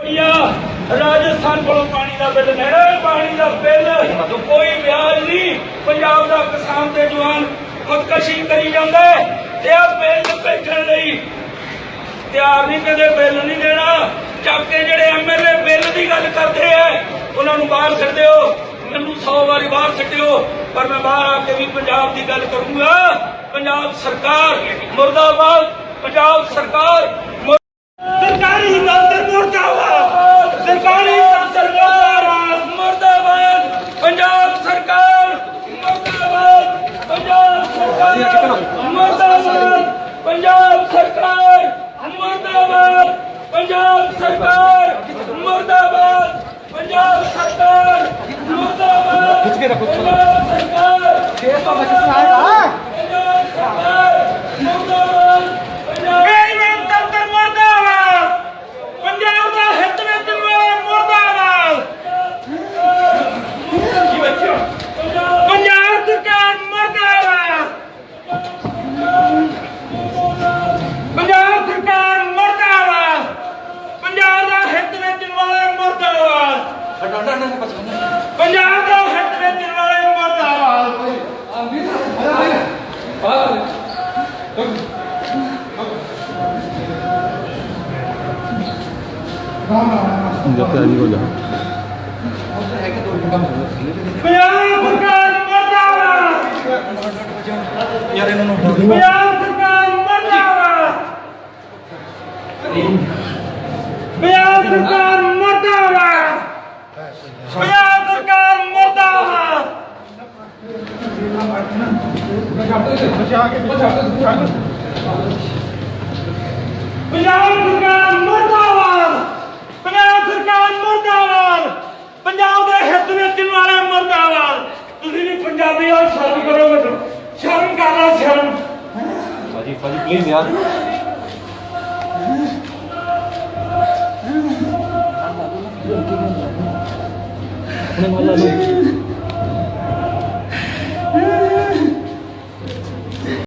ਰਾਜਸਥਾਨ ਕੋਲੋਂ ਪਾਣੀ ਦਾ ਬਿੱਲ ਮੇਰਾ ਪਾਣੀ ਦਾ ਬਿੱਲ। ਕੋਈ ਵਿਆਜ ਨਹੀਂ। ਪੰਜਾਬ ਦਾ ਕਿਸਾਨ ਤੇ ਜਵਾਨ ਖੁਦਕਸ਼ੀ ਕਰੀ ਜਾਂਦਾ ਤੇ ਆ ਬਿੱਲ ਭੇਜਣ ਲਈ ਤਿਆਰ ਨਹੀਂ, ਕਦੇ ਬਿੱਲ ਨਹੀਂ ਦੇਣਾ। ਚੱਕ ਕੇ ਜਿਹੜੇ ਐਮਐਲਏ ਬਿੱਲ ਦੀ ਗੱਲ ਕਰਦੇ ਆ, ਉਹਨਾਂ ਨੂੰ ਬਾਹਰ ਛੱਡਿਓ ਮੈਨੂੰ 100 ਵਾਰੀ ਬਾਹਰ ਛੱਡਿਓ ਪਰ ਮੈਂ ਬਾਹਰ ਆ ਕੇ ਵੀ ਪੰਜਾਬ ਦੀ ਗੱਲ ਕਰੂੰਗਾ। ਪੰਜਾਬ ਸਰਕਾਰ ਮੁਰਦਾਬਾਦ, ਪੰਜਾਬ ਸਰਕਾਰ ਦਫ਼ਤਰ ਮੁਰਦਾਬਾਦ ਸਰਕਾਰੀ ਦਫ਼ਤਰ ਮੁਰਦਾਬਾਦ ਮੁਰਦਾਬਾਦ ਪੰਜਾਬ ਸਰਕਾਰ ਮੁਰਦਾਬਾਦ ਪੰਜਾਬ ਸਰਕਾਰ ਮੁਰਦਾਬਾਦ ਪੰਜਾਬ ਸਰਕਾਰ ਮੁਰਦਾਬਾਦ ਪੰਜਾਬ ਸਰਕਾਰ ਮੁਰਦਾਬਾਦ ਪੰਜਾਬ ਸਰਕਾਰ ਮੁਰਦਾਬਾਦ ਖਿੱਚ ਕੇ ਰੱਖੋ। ਸਰਕਾਰ। ਇਹ ਤਾਂ ਬੱਚੇ ਆਏਗਾ senjata ini udah. Menyelamatkan दिया शादी करो शर्म करना शर्म भाजी भाजी प्लीज यार अपने वाला